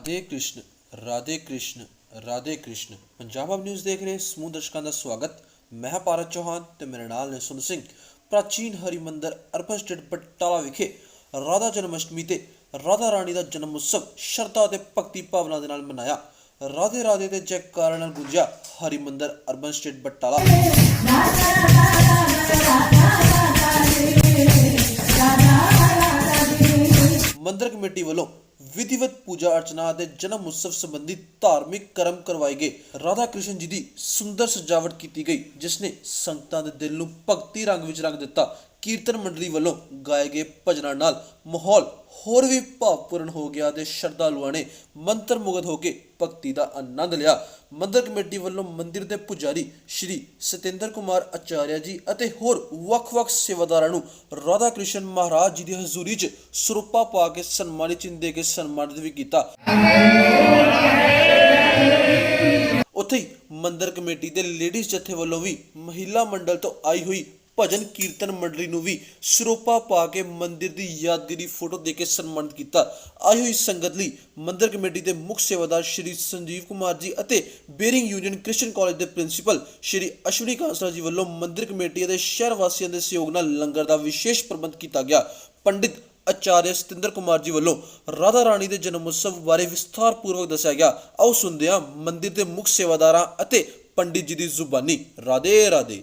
Radhe Krishna Radhe Krishna Radhe Krishna. Punjab news ਦੇਖ ਰਹੇ ਸਮੂਹ ਦਰਸ਼ਕਾਂ ਦਾ ਸਵਾਗਤ। ਮੈਂ ਹਾਂ ਭਾਰਤ ਚੌਹਾਨ ਤੇ ਮੇਰੇ ਨਾਲ ਨੇ ਸੁਨ ਸਿੰਘ। ਪ੍ਰਾਚੀਨ ਹਰਿਮੰਦਰ ਅਰਬਨ ਸਟੇਟ ਬਟਾਲਾ ਵਿਖੇ ਰਾਧਾ ਜਨਮ ਤੇ ਰਾਧਾ ਰਾਣੀ ਦਾ ਜਨਮ ਉਤਸਵ ਸ਼ਰਧਾ ਤੇ ਭਗਤੀ ਭਾਵਨਾ ਦੇ ਨਾਲ ਮਨਾਇਆ। ਰਾਧੇ ਰਾਧੇ ਦੇ ਜੈਕਾਰਾਂ ਨਾਲ ਗੁੰਜਿਆ ਹਰਿਮੰਦਰ ਅਰਬਨ ਸਟੇਟ ਬਟਾਲਾ। ਮੰਦਰ ਕਮੇਟੀ ਵੱਲੋਂ ਵਿਧੀਵਤ ਪੂਜਾ ਅਰਚਨਾ ਅਤੇ ਜਨਮ ਉਤਸਵ ਸੰਬੰਧੀ ਧਾਰਮਿਕ ਕਰਮ ਕਰਵਾਏ ਗਏ। ਰਾਧਾ ਕ੍ਰਿਸ਼ਨ ਜੀ ਦੀ ਸੁੰਦਰ ਸਜਾਵਟ ਕੀਤੀ ਗਈ, ਜਿਸ ਨੇ ਸੰਗਤਾਂ ਦੇ ਦਿਲ ਨੂੰ ਭਗਤੀ ਰੰਗ ਵਿੱਚ ਰੰਗ ਦਿੱਤਾ। ਕੀਰਤਨ ਮੰਡਲੀ ਵੱਲੋਂ ਗਾਏ ਗਏ ਭਜਨਾਂ ਨਾਲ ਮਾਹੌਲ ਹੋਰ ਵੀ ਭਾਵਪੂਰਨ ਹੋ ਗਿਆ ਤੇ ਸ਼ਰਧਾਲੂਆਂ ਨੇ ਮੰਤਰ ਮੁਗਧ ਹੋ ਕੇ ਭਗਤੀ ਦਾ ਆਨੰਦ ਲਿਆ। ਮੰਦਰ ਕਮੇਟੀ ਵੱਲੋਂ ਮੰਦਿਰ ਦੇ ਪੁਜਾਰੀ ਸ਼੍ਰੀ ਸਤਿੰਦਰ ਕੁਮਾਰ ਆਚਾਰਿਆ ਜੀ ਅਤੇ ਹੋਰ ਵੱਖ-ਵੱਖ ਸੇਵਾਦਾਰਾਂ ਨੂੰ ਰਾਧਾ ਕ੍ਰਿਸ਼ਨ ਮਹਾਰਾਜ ਜੀ ਦੀ ਹਜ਼ੂਰੀ 'ਚ ਸਰੂਪਾ ਪਾ ਕੇ ਸਨਮਾਨਿਤ ਚਿੰਨ੍ਹ ਦੇ ਕੇ ਸਨਮਾਨਿਤ ਵੀ ਕੀਤਾ। ਉੱਥੇ ਹੀ ਮੰਦਰ ਕਮੇਟੀ ਦੇ ਲੇਡੀਜ਼ ਜਥੇ ਵੱਲੋਂ ਵੀ ਮਹਿਲਾ ਮੰਡਲ ਤੋਂ ਆਈ ਹੋਈ ਭਜਨ ਕੀਰਤਨ ਮੰਡਲੀ ਨੂੰ ਵੀ ਸਰੋਪਾ ਪਾ ਕੇ ਮੰਦਿਰ ਦੀ ਯਾਦਗਾਰੀ ਫੋਟੋ ਦੇ ਕੇ ਸਨਮਾਨਿਤ ਕੀਤਾ। ਆਈ ਹੋਈ ਸੰਗਤ ਲਈ ਮੰਦਰ ਕਮੇਟੀ ਦੇ ਮੁੱਖ ਸੇਵਾਦਾਰ ਸ਼੍ਰੀ ਸੰਜੀਵ ਕੁਮਾਰ ਜੀ ਅਤੇ ਬੇਰਿੰਗ ਯੂਨੀਅਨ ਕ੍ਰਿਸਚੀਅਨ ਕਾਲਜ ਦੇ ਪ੍ਰਿੰਸੀਪਲ ਸ਼੍ਰੀ ਅਸ਼ਵਨੀ ਕਾਂਸਲਾ ਜੀ ਵੱਲੋਂ ਮੰਦਿਰ ਕਮੇਟੀ ਅਤੇ ਸ਼ਹਿਰ ਵਾਸੀਆਂ ਦੇ ਸਹਿਯੋਗ ਨਾਲ ਲੰਗਰ ਦਾ ਵਿਸ਼ੇਸ਼ ਪ੍ਰਬੰਧ ਕੀਤਾ ਗਿਆ। ਪੰਡਿਤ ਆਚਾਰਿਆ ਸਤਿੰਦਰ ਕੁਮਾਰ ਜੀ ਵੱਲੋਂ ਰਾਧਾ ਰਾਣੀ ਦੇ ਜਨਮ ਉਤਸਵ ਬਾਰੇ ਵਿਸਥਾਰ ਪੂਰਵਕ ਦੱਸਿਆ ਗਿਆ। ਆਓ ਸੁਣਦੇ ਹਾਂ ਮੰਦਿਰ ਦੇ ਮੁੱਖ ਸੇਵਾਦਾਰਾਂ ਅਤੇ ਪੰਡਿਤ ਜੀ ਦੀ ਜ਼ੁਬਾਨੀ ਰਾਧੇ ਰਾਧੇ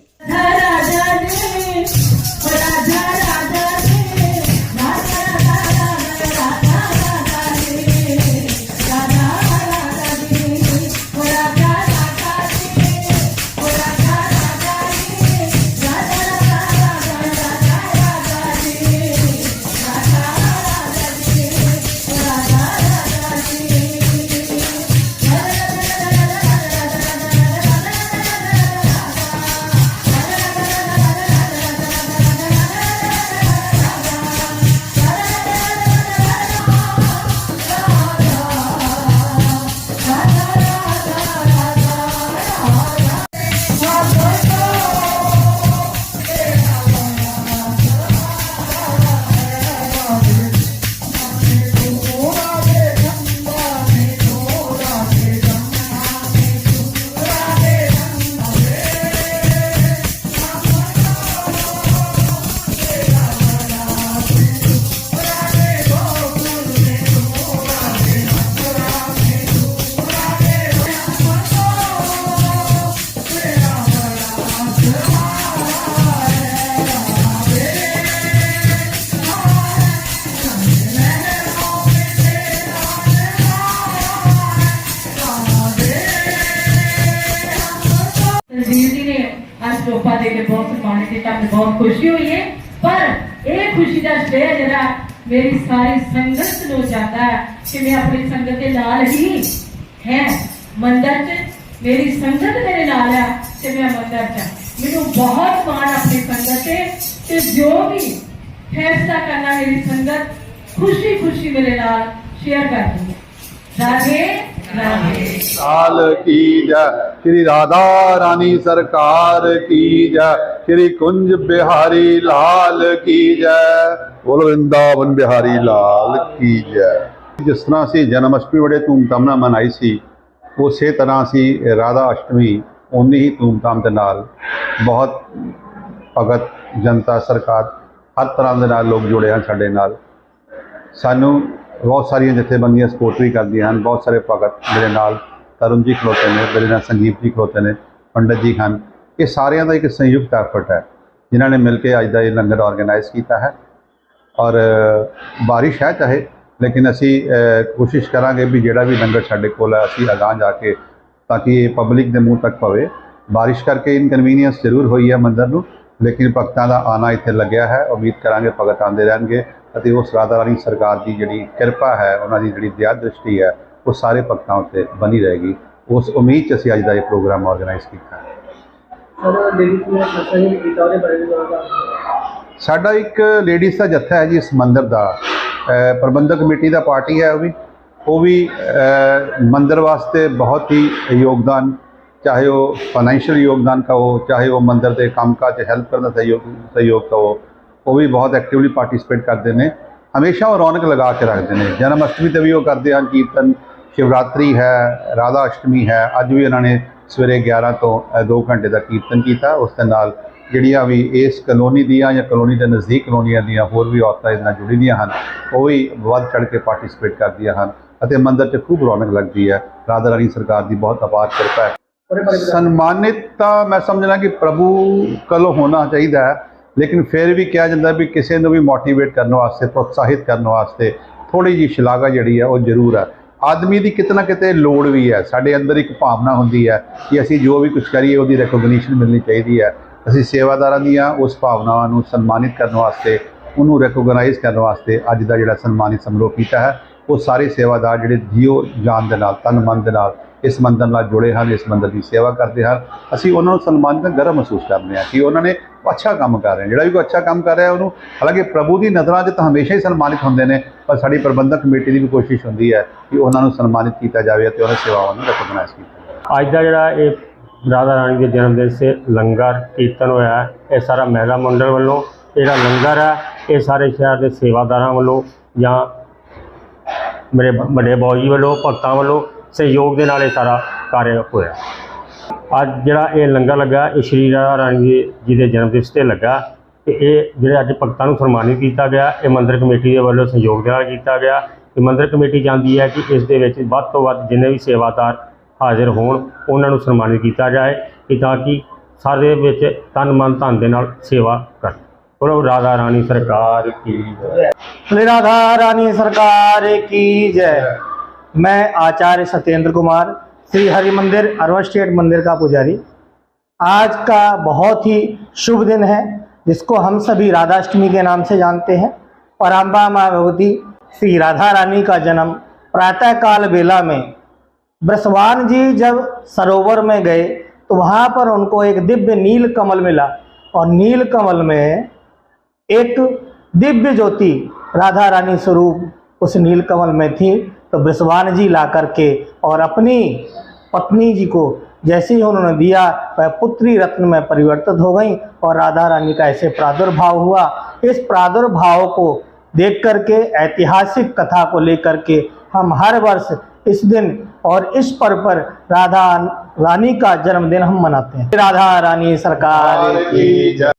ਨੇ ਅੱਜ ਟੋਪਾ ਦੇ ਕੇ ਬਹੁਤ ਸਨਮਾਨਿਤ ਕੀਤਾ ਮੈਨੂੰ ਬਹੁਤ ਖੁਸ਼ੀ ਹੋਈ ਹੈ ਪਰ ਇਹ ਖੁਸ਼ੀ ਦਾ ਸ਼੍ਰੇਅ ਜਿਹੜਾ ਮੇਰੀ ਸਾਰੀ ਸੰਗਤ ਨੂੰ ਜਾਂਦਾ ਹੈ ਕਿ ਮੈਂ ਆਪਣੀ ਸੰਗਤ ਦੇ ਨਾਲ ਹੀ ਹੈ ਮੰਦਰ 'ਚ ਮੇਰੀ ਸੰਗਤ ਮੇਰੇ ਨਾਲ ਹੈ ਤੇ ਮੈਂ ਮੰਦਰ 'ਚ ਹਾਂ। ਮੈਨੂੰ ਬਹੁਤ ਮਾਣ ਆਪਣੀ ਸੰਗਤ ਤੇ ਤੇ ਜੋ ਵੀ ਫੈਸਲਾ ਕਰਨਾ ਮੇਰੀ ਸੰਗਤ ਖੁਸ਼ੀ ਖੁਸ਼ੀ ਮੇਰੇ ਨਾਲ ਸ਼ੇਅਰ ਕਰਦੀ ਹੈ ਰਾਧੇ ਸਾਲ ਕੀ ਜੈ? ਸ੍ਰੀ ਰਾਧਾ ਰਾਣੀ ਸਰਕਾਰ ਕੀ ਜੈ? ਸ੍ਰੀ ਕੁੰਜ ਬਿਹਾਰੀ ਲਾਲ ਕੀ ਜੈ? ਬੋਲ ਵ੍ਰਿੰਦਾਵਨ ਬਿਹਾਰੀ ਲਾਲ ਕੀ ਜੈ? ਜਿਸ ਤਰ੍ਹਾਂ ਸੀ ਜਨਮ ਅਸ਼ਟਮੀ ਬੜੇ ਧੂਮਧਾਮ ਨਾਲ ਮਨਾਈ ਸੀ, ਉਸੇ ਤਰ੍ਹਾਂ ਸੀ ਰਾਧਾ ਅਸ਼ਟਮੀ ਉਨੀ ਹੀ ਧੂਮਧਾਮ ਦੇ ਨਾਲ ਬਹੁਤ ਭਗਤ ਜਨਤਾ ਸਰਕਾਰ ਹਰ ਤਰ੍ਹਾਂ ਦੇ ਨਾਲ ਲੋਕ ਜੁੜੇ ਹਨ ਸਾਡੇ ਨਾਲ। ਸਾਨੂੰ ਬਹੁਤ ਸਾਰੀਆਂ ਜਥੇਬੰਦੀਆਂ ਸਪੋਰਟ ਵੀ ਕਰਦੀਆਂ ਹਨ, ਬਹੁਤ ਸਾਰੇ ਭਗਤ ਮੇਰੇ ਨਾਲ ਤਰੁਣ ਜੀ ਖਲੋਤੇ ਨੇ, ਮੇਰੇ ਨਾਲ ਸੰਜੀਵ ਜੀ ਖਲੋਤੇ ਨੇ, ਪੰਡਤ ਜੀ ਹਨ। ਇਹ ਸਾਰਿਆਂ ਦਾ ਇੱਕ ਸੰਯੁਕਤ ਐਫਰਟ ਹੈ, ਜਿਨ੍ਹਾਂ ਨੇ ਮਿਲ ਕੇ ਅੱਜ ਦਾ ਇਹ ਲੰਗਰ ਆਰਗੇਨਾਈਜ਼ ਕੀਤਾ ਹੈ। ਔਰ ਬਾਰਿਸ਼ ਹੈ ਚਾਹੇ, ਲੇਕਿਨ ਅਸੀਂ ਕੋਸ਼ਿਸ਼ ਕਰਾਂਗੇ ਵੀ ਜਿਹੜਾ ਵੀ ਲੰਗਰ ਸਾਡੇ ਕੋਲ ਹੈ, ਅਸੀਂ ਅਗਾਂਹ ਜਾ ਕੇ ਤਾਂ ਕਿ ਇਹ ਪਬਲਿਕ ਦੇ ਮੂੰਹ ਤੱਕ ਪਵੇ। ਬਾਰਿਸ਼ ਕਰਕੇ ਇਨਕਨਵੀਨੀਅੰਸ ਜ਼ਰੂਰ ਹੋਈ ਹੈ ਮੰਦਰ ਨੂੰ, ਲੇਕਿਨ ਭਗਤਾਂ ਦਾ ਆਣਾ ਇੱਥੇ ਲੱਗਿਆ ਹੈ। ਉਮੀਦ ਕਰਾਂਗੇ ਭਗਤ ਆਉਂਦੇ ਰਹਿਣਗੇ। ਅਤੇ ਉਸ ਰਾਧਾ ਰਾਣੀ ਸਰਕਾਰ ਦੀ ਜਿਹੜੀ ਕਿਰਪਾ ਹੈ ਉਹਨਾਂ ਦੀ ਜਿਹੜੀ ਦਿਆ ਦ੍ਰਿਸ਼ਟੀ ਹੈ ਉਹ ਸਾਰੇ ਭਗਤਾਂ ਉੱਤੇ ਬਣੀ ਰਹੇਗੀ। ਉਸ ਉਮੀਦ 'ਚ ਅਸੀਂ ਅੱਜ ਦਾ ਇਹ ਪ੍ਰੋਗਰਾਮ ਆਰਗੇਨਾਈਜ਼ ਕੀਤਾ ਹੈ। ਸਾਡਾ ਇੱਕ ਲੇਡੀਜ਼ ਦਾ ਜੱਥਾ ਹੈ ਜੀ ਇਸ ਮੰਦਰ ਦਾ। ਪ੍ਰਬੰਧਕ ਕਮੇਟੀ ਦਾ ਪਾਰਟੀ ਹੈ ਉਹ ਵੀ। ਉਹ ਵੀ ਮੰਦਰ ਵਾਸਤੇ ਬਹੁਤ ਹੀ ਯੋਗਦਾਨ ਚਾਹੇ ਉਹ ਫਾਈਨੈਂਸ਼ੀਅਲ ਯੋਗਦਾਨ ਦਾ ਹੋ ਚਾਹੇ ਉਹ ਮੰਦਰ ਦੇ ਕੰਮਕਾਜ 'ਚ ਹੈਲਪ ਕਰਨ ਦਾ ਸਹਿਯੋਗ ਸਹਿਯੋਗ ਦਾ ਹੋ ਉਹ ਵੀ ਬਹੁਤ ਐਕਟਿਵਲੀ ਪਾਰਟਿਸਿਪੇਟ ਕਰਦੇ ਨੇ। ਹਮੇਸ਼ਾ ਉਹ ਰੌਣਕ ਲਗਾ ਕੇ ਰੱਖਦੇ ਨੇ। ਜਨਮ ਅਸ਼ਟਮੀ ਤੇ ਵੀ ਉਹ ਕਰਦੇ ਹਨ। ਕੀਰਤਨ, ਸ਼ਿਵਰਾਤਰੀ ਹੈ ਰਾਧਾ ਅਸ਼ਟਮੀ ਹੈ। ਅੱਜ ਵੀ ਉਹਨਾਂ ਨੇ ਸਵੇਰੇ 11 ਤੋਂ 2 ਘੰਟੇ ਦਾ ਕੀਰਤਨ ਕੀਤਾ। ਉਸ ਦੇ ਨਾਲ ਜਿਹੜੀਆਂ ਵੀ ਇਸ ਕਲੋਨੀ ਦੀਆਂ ਜਾਂ ਕਲੋਨੀ ਦੇ ਨਜ਼ਦੀਕ ਕਲੋਨੀਆਂ ਦੀਆਂ ਹੋਰ ਵੀ ਔਰਤਾਂ ਇਸ ਨਾਲ ਜੁੜੀ ਦੀਆਂ ਹਨ, ਉਹ ਵੀ ਵੱਧ ਚੜ ਕੇ ਪਾਰਟਿਸਿਪੇਟ ਕਰਦੀਆਂ ਹਨ ਅਤੇ ਮੰਦਰ 'ਚ ਖੂਬ ਰੌਣਕ ਲੱਗਦੀ ਹੈ। ਰਾਧਾ ਰਾਣੀ ਸਰਕਾਰ ਦੀ ਬਹੁਤ ਅਪਾਰ ਕਿਰਪਾ ਹੈ। ਸਨਮਾਨਿਤ ਤਾਂ ਮੈਂ ਸਮਝਣਾ ਕਿ ਪ੍ਰਭੂ ਕੋਲੋਂ ਹੋਣਾ ਚਾਹੀਦਾ ਹੈ। ਲੇਕਿਨ ਫਿਰ ਵੀ ਕਿਹਾ ਜਾਂਦਾ ਵੀ ਕਿਸੇ ਨੂੰ ਵੀ ਮੋਟੀਵੇਟ ਕਰਨ ਵਾਸਤੇ, ਪ੍ਰੋਤਸਾਹਿਤ ਕਰਨ ਵਾਸਤੇ ਥੋੜੀ ਜਿਹੀ ਸ਼ਲਾਘਾ ਜਿਹੜੀ ਹੈ ਉਹ ਜ਼ਰੂਰ ਹੈ। ਆਦਮੀ ਦੀ ਕਿਤਨਾ ਕਿਤੇ ਲੋੜ ਵੀ ਹੈ, ਸਾਡੇ ਅੰਦਰ ਇੱਕ ਭਾਵਨਾ ਹੁੰਦੀ ਹੈ ਕਿ ਅਸੀਂ ਜੋ ਵੀ ਕੁਝ ਕਰੀਏ ਉਹਦੀ ਰੈਕੋਗਨੀਸ਼ਨ ਮਿਲਣੀ ਚਾਹੀਦੀ ਹੈ। ਅਸੀਂ ਸੇਵਾਦਾਰਾਂ ਦੀਆਂ ਉਸ ਭਾਵਨਾਵਾਂ ਨੂੰ ਸਨਮਾਨਿਤ ਕਰਨ ਵਾਸਤੇ, ਉਹਨੂੰ ਰੈਕੋਗਨਾਈਜ਼ ਕਰਨ ਵਾਸਤੇ ਅੱਜ ਦਾ ਜਿਹੜਾ ਸਨਮਾਨਿਤ ਸਮਾਰੋਹ ਕੀਤਾ ਹੈ, ਉਹ ਸਾਰੇ ਸੇਵਾਦਾਰ ਜਿਹੜੇ ਜੀਓ ਜਾਨ ਦੇ ਨਾਲ, ਤਨ ਮਨ ਦੇ ਨਾਲ ਇਸ ਮੰਦਰ ਨਾਲ ਜੁੜੇ ਹਨ, ਇਸ ਮੰਦਰ ਦੀ ਸੇਵਾ ਕਰਦੇ ਹਨ। ਅਸੀਂ ਉਹਨਾਂ ਨੂੰ ਸਨਮਾਨਿਤ, ਗਰਵ ਮਹਿਸੂਸ ਕਰਦੇ ਹਾਂ ਕਿ ਉਹਨਾਂ ਨੇ ਅੱਛਾ ਕੰਮ ਕਰ ਰਹੇ ਜਿਹੜਾ ਵੀ ਕੋਈ ਅੱਛਾ ਕੰਮ ਕਰ ਰਿਹਾ, ਉਹਨੂੰ ਹਾਲਾਂਕਿ ਪ੍ਰਭੂ ਦੀ ਨਜ਼ਰਾਂ 'ਚ ਤਾਂ ਹਮੇਸ਼ਾ ਹੀ ਸਨਮਾਨਿਤ ਹੁੰਦੇ ਨੇ, ਪਰ ਸਾਡੀ ਪ੍ਰਬੰਧਕ ਕਮੇਟੀ ਦੀ ਵੀ ਕੋਸ਼ਿਸ਼ ਹੁੰਦੀ ਹੈ ਕਿ ਉਹਨਾਂ ਨੂੰ ਸਨਮਾਨਿਤ ਕੀਤਾ ਜਾਵੇ ਅਤੇ ਉਹਨਾਂ ਸੇਵਾਵਾਂ ਨੂੰ ਰੈਕਗਨਾਈਜ਼ ਕੀਤਾ ਜਾਵੇ। ਅੱਜ ਦਾ ਜਿਹੜਾ ਇਹ ਰਾਧਾ ਰਾਣੀ ਦੇ ਜਨਮ ਦਿਨ ਸੇ ਲੰਗਰ ਕੀਰਤਨ ਹੋਇਆ ਇਹ ਸਾਰਾ ਮਹਿਲਾ ਮੰਡਲ ਵੱਲੋਂ, ਇਹ ਜਿਹੜਾ ਲੰਗਰ ਹੈ, ਇਹ ਸਾਰੇ ਸ਼ਹਿਰ ਦੇ ਸੇਵਾਦਾਰਾਂ ਵੱਲੋਂ ਜਾਂ ਮੇਰੇ ਵੱਡੇ ਬਾਊ ਜੀ ਵੱਲੋਂ, ਭਗਤਾਂ ਵੱਲੋਂ ਸਹਿਯੋਗ ਦੇ ਨਾਲ ਇਹ ਸਾਰਾ ਕਾਰਜ ਹੋਇਆ। ਅੱਜ ਜਿਹੜਾ ਇਹ ਲੰਗਰ ਲੱਗਾ ਇਹ ਸ਼੍ਰੀ ਰਾਧਾ ਰਾਣੀ ਜੀ- ਜੀ ਦੇ ਜਨਮ ਦਿਵਸ ਤੇ ਲੱਗਾ ਤੇ ਇਹ ਜਿਹੜੇ ਅੱਜ ਭਗਤਾਂ ਨੂੰ ਸਨਮਾਨਿਤ ਕੀਤਾ ਗਿਆ ਇਹ ਮੰਦਿਰ ਕਮੇਟੀ ਦੇ ਵੱਲੋਂ ਸਹਿਯੋਗ ਦੇ ਨਾਲ ਕੀਤਾ ਗਿਆ ਤੇ ਮੰਦਿਰ ਕਮੇਟੀ ਚਾਹੁੰਦੀ ਹੈ ਕਿ ਇਸ ਦੇ ਵਿੱਚ ਵੱਧ ਤੋਂ ਵੱਧ ਜਿੰਨੇ ਵੀ ਸੇਵਾਦਾਰ ਹਾਜ਼ਰ ਹੋਣ ਉਹਨਾਂ ਨੂੰ ਸਨਮਾਨਿਤ ਕੀਤਾ ਜਾਏ ਕਿ ਤਾਂ ਕਿ ਸਾਰੇ ਵਿੱਚ ਤਨ ਮਨ ਧਨ ਦੇ ਨਾਲ ਸੇਵਾ ਕਰਨ ਬੋਲੋ ਰਾਧਾ ਰਾਣੀ ਸਰਕਾਰ ਕੀ ਜੈ। श्री राधा रानी सरकार की जय मैं आचार्य सत्येंद्र कुमार श्री हरि मंदिर, अरवा स्टेट मंदिर का पुजारी। आज का बहुत ही शुभ दिन है, जिसको हम सभी राधाष्टमी के नाम से जानते हैं। पराम्बा माँ भगवती श्री राधा रानी का जन्म प्रातः काल बेला में ब्रसवान जी जब सरोवर में गए तो वहाँ पर उनको एक दिव्य नील कमल मिला। और नील कमल में एक दिव्य ज्योति राधा रानी स्वरूप उस नील कमल में थी। तो ब्रसवान जी ला करके और अपनी पत्नी जी को जैसे ही उन्होंने दिया वह पुत्री रत्न में परिवर्तित हो गई और राधा रानी का ऐसे प्रादुर्भाव हुआ। इस प्रादुर्भाव को देख करके ऐतिहासिक कथा को लेकर के हम हर वर्ष इस दिन और इस पर्व पर राधा रानी का जन्मदिन हम मनाते हैं। राधा रानी सरकार की